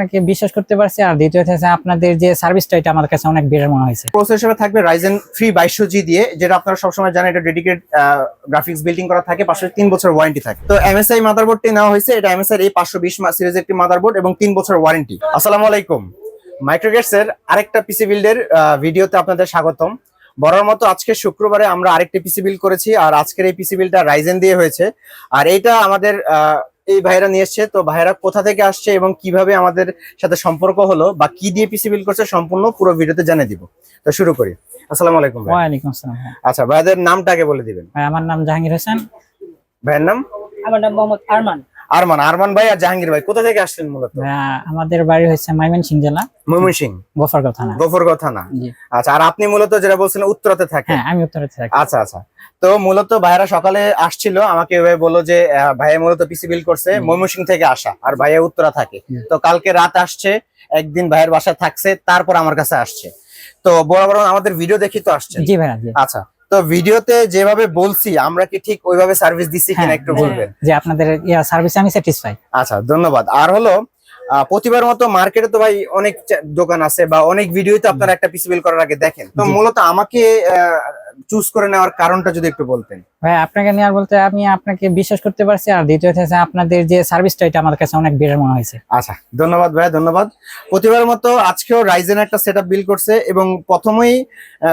আপনাকে বিশ্বাস করতে পারছি। আর দ্বিতীয় হচ্ছে আপনাদের যে সার্ভিসটা এটা আমার কাছে অনেক বেড়ে মনে হয়েছে। প্রসেসর থাকবে রাইজেন থ্রি বাইশশো জি দিয়ে, যেটা আপনারা সবসময় জানেন, এটা ডেডিকেট গ্রাফিক্স বিল্ডিং করা থাকে পাশে তিন বছর ওয়ারেন্টি থাকে। তো এমএসআই মাদারবোর্ডটি নেওয়া হয়েছে, এটা এমএসআই এই পাঁচশো বিশ সিরিজের একটি মাদারবোর্ড এবং তিন বছর ওয়ারেন্টি আসসালামু আলাইকুম। মাইক্রোগেটস এর আরেকটা পিসি বিল্ডের ভিডিওতে আপনাদের স্বাগতম। বরার মতো আজকে শুক্রবারে আমরা আরেকটি পিসি বিল্ড করেছি, আর আজকের এই পিসি বিল্ডটা রাইজেন দিয়ে হয়েছে। আর এইটা আমাদের এই ভাইরা নিয়ে এসছে। তো ভাইরা কোথা থেকে আসছে এবং কীভাবে আমাদের সাথে সম্পর্ক হলো বা কি দিয়ে পিসি বিল করছে সম্পূর্ণ পুরো ভিডিওতে জানিয়ে দিব। তো শুরু করি। আসসালামু আলাইকুম ওয়া আলাইকুম আসসালাম আচ্ছা ভাইদের নামটা আগে বলে দিবেন। ভাই, আমার নাম জাহাঙ্গীর হোসেন। ভাইয়ের নাম? আমার নাম মোহাম্মদ আরমান। আরমান আরমান ভাই আর জাহাঙ্গীর ভাই কোথা থেকে আসছেন মূলত? আমাদের বাড়ি হচ্ছে মাইমেনসিং জেলা। ময়মনসিং গোফরগাঁও থানা। গোফরগাঁও থানা। আচ্ছা আর আপনি মূলত যেটা বলছিলেন উত্তরাতে থাকেন। হ্যাঁ আমি উত্তরে থাকি। আচ্ছা আচ্ছা। তো মূলত ভাইরা সকালে আসছিল আমাকে এভাবে বলল যে ভাইয়া মূলত পিসি বিল করছে। ময়মনসিং থেকে আসা আর ভাইয়া উত্তরা থাকে। তো কালকে রাত আসছে একদিন ভাইয়ের বাসায় থাকছে তারপর আমার কাছে আসছে। তো বড় বড় আমাদের ভিডিও দেখি তো আসছে। জি ভাইয়া আচ্ছা। তো ভিডিওতে যেভাবে বলছি আমরা কি ঠিক ওইভাবে সার্ভিস দিচ্ছি কিনা হ্যাঁ, একটু হ্যাঁ। বলবেন যে আপনাদের সার্ভিসে আমি স্যাটিসফাই আচ্ছা ধন্যবাদ। আর হলো প্রতিবার মতো মার্কেটে তো ভাই অনেক দোকান আছে বা অনেক ভিডিওতে আপনারা একটা পিসিবিল করার আগে দেখেন। তো মূলত আমাকে চুজ করে নেওয়ার কারণটা যদি একটু বলতেন। ভাই আপনাকে নেওয়ার বলতে আমি আপনাকে বিশ্বাস করতে পারছি আর দ্বিতীয়ত হচ্ছে আপনাদের যে সার্ভিসটা এটা আমার কাছে অনেক বেড়ে মনে হয়েছে। আচ্ছা ধন্যবাদ ভাইয়া ধন্যবাদ। প্রতিবার মতো আজকেও রাইজেন একটা সেটআপ বিল করছে এবং প্রথমেই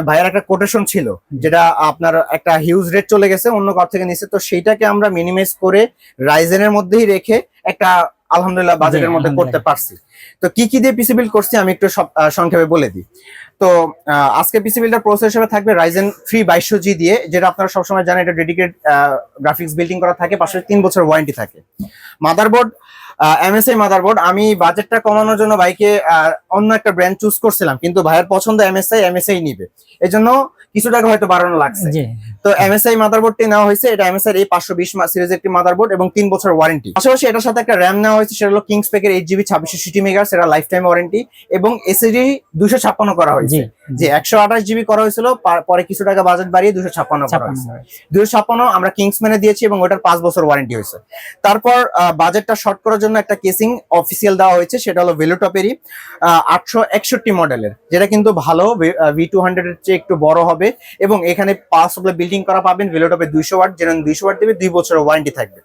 ভাইয়ার একটা কোটেশন ছিল যেটা আপনার একটা হিউজ রেট চলে গেছে অন্য কার থেকে নিচ্ছে তো সেইটাকে আমরা মিনিমাইজ করে রাইজেনের মধ্যেই রেখে একটা আলহামদুলিল্লাহ বাজেটের মধ্যে করতে পারছি। তো কি কি দিয়ে পিসি বিল্ড করছি আমি একটু সংক্ষেপে বলে দিই। তো আজকে পিসি বিল্ডার প্রসেস হিসেবে থাকবে রাইজেন থ্রি বাইশশো জি দিয়ে যেটা আপনারা সবসময় জানেন এটা ডেডিকেট গ্রাফিক্স বিল্ডিং করা থাকে পাশে তিন বছর ওয়ারেন্টি থাকে। মাদারবোর্ড এমএসআই মাদারবোর্ড আমি বাজেটটা কমানোর জন্য ভাইকে অন্য একটা ব্র্যান্ড চুজ করছিলাম কিন্তু ভাইয়ের পছন্দ এমএসআই এমএসআই নিবে। এই জন্য কিছু টাকা হয়তো বাড়ানো লাগছে। তো এমএসআই মাদারবোর্ডটি নেওয়া হয়েছে। এটা এমএসআই এই পাঁচশো বিশ সিরিজের একটি মাদারবোর্ড এবং তিন বছর ওয়ারেন্টি পাশাপাশি এটার সাথে একটা র্যাম নেওয়া হয়েছে, সেটা হলো কিংস প্যাকের এইট জিবি ছাব্বিশশো সিটি মেগার সেটা লাইফ টাইম ওয়ারেন্টি এবং এসএসডি দুশো ছাপ্পান্ন করা হয়েছে। যে একশো আঠাশ জিবি করা হয়েছিল পরে কিছু টাকা বাজেট বাড়িয়ে দুশো ছাপ্পান্ন করা হয়েছে। দুশো ছাপ্পান্ন আমরা কিংসম্যানে দিয়েছি এবং ওটার পাঁচ বছর ওয়ারেন্টি হয়েছে। তারপর বাজেটটা শর্ট করার জন্য একটা কেসিং অফিসিয়াল দেওয়া হয়েছে সেটা হলো ভেলোটপেরই আটশো একষট্টি মডেলের যেটা কিন্তু ভালো ভি টু হান্ড্রেড এর চেয়ে একটু বড় হবে এবং এখানে পাঁচ বিল্ডিং করা পাবেন ভেলোটপে দুইশো ওয়াট যেটা দুইশো ওয়াট দেবে দুই বছরের ওয়ারেন্টি থাকবে।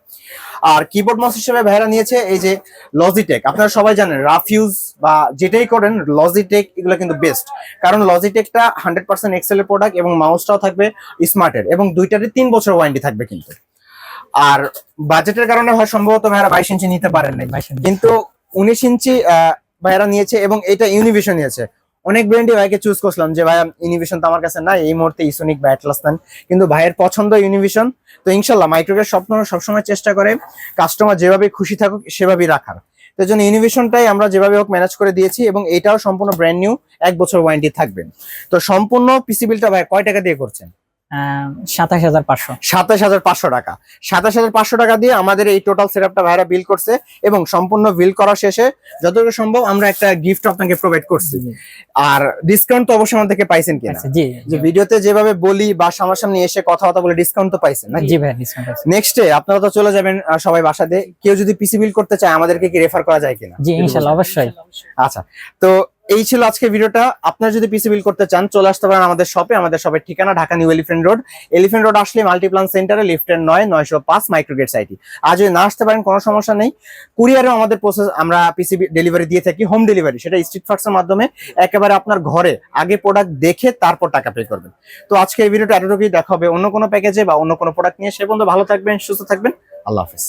আর কিবোর্ড মাউস হিসেবে ভাইরা নিয়েছে এই যে লজিটেক আপনারা সবাই জানেন রাফিউজ বা যেটাই করেন লজিটেক এগুলো কিন্তু বেস্ট কারণ লজিটেকটা হান্ড্রেড পার্সেন্ট এক্সেলের প্রোডাক্ট এবং মাউসটাও থাকবে স্মার্টের এবং দুইটারই তিন বছর ওয়ারেন্টি থাকবে কিন্তু। আর বাজেটের কারণে হয় সম্ভবত ভাইরা বাইশ ইঞ্চি নিতে পারেন নাই। কিন্তু উনিশ ইঞ্চি ভাইরা নিয়েছে এবং এটা ইউনিভিশন নিয়েছে। অনেক ব্র্যান্ডই ভাইকে চুজ করছিলাম যে ভাই ইউনিভিশন তো আমার কাছে নাই, এই মুহূর্তে ইসোনিক বা অ্যাটলাস নেন। কিন্তু ভাইয়ের পছন্দ ইউনিভিশন তো ইনশাল্লাহ মাইক্রোকের স্বপ্ন সবসময় চেষ্টা করে কাস্টমার যেভাবে খুশি থাকুক, সেভাবেই রাখার। তো জন্য ইউনিভিশনটাই আমরা যেভাবে হোক ম্যানেজ করে দিয়েছি এবং এটাও সম্পূর্ণ ব্র্যান্ড নিউ এক বছর ওয়ারেন্টি থাকবে। তো সম্পূর্ণ পিসিবিলটা ভাই কয় টাকা দিয়ে করছেন? সাতাশ হাজার পাঁচশো। সাতাশ হাজার পাঁচশো টাকা। সাতাশ হাজার পাঁচশো টাকা দিয়ে আমাদের এই টোটাল সেটআপটা ভাইরা বিল করছে এবং সম্পূর্ণ বিল করা শেষে যতটুকু সম্ভব আমরা একটা গিফট আপনাকে প্রোভাইড করছি। আর ডিসকাউন্ট তো অবশ্যই আমাদের থেকে পাইছেন কিনা? আচ্ছা, জি যে ভিডিওতে যেভাবে বলি বা সামনাসামনি এসে কথাবার্তা বলে ডিসকাউন্ট তো পাইছেন নাকি? জি ভাই ডিসকাউন্ট আছে। আপনারা তো চলে যাবেন সবাই বাসাতে। কেউ যদি পিসি বিল করতে চায় আমাদেরকে কি রেফার করা যায় কিনা? জি অবশ্যই। আচ্ছা তো এই ছিল আজকে ভিডিওটা। আপনারা যদি পিসি বিল করতে চান, চলে আসতে পারেন আমাদের শপে আমাদের শপের ঠিকানা Dhaka New Elephant Road. Elephant Road আসলে মাল্টিপ্লান সেন্টারে লিফটের নয়, নয়শো পাঁচ মাইক্রোগেট সাইটি আর যদি না আসতে পারেন, কোনো সমস্যা নেই। কুরিয়ারেও আমাদের প্রসেস আমরা পিসি ডেলিভারি দিয়ে থাকি হোম ডেলিভারি সেটা স্ট্রিট ফাক্সের মাধ্যমে। একেবারে আপনার ঘরে, আগে প্রোডাক্ট দেখে তারপর টাকা পে করবেন। তো আজকে এই ভিডিওটা এতটুকুই। দেখা হবে অন্য কোনো প্যাকেজে বা অন্য কোনো প্রোডাক্ট নিয়ে। সে পর্যন্ত ভালো থাকবেন, সুস্থ থাকবেন। আল্লাহ হাফিজ।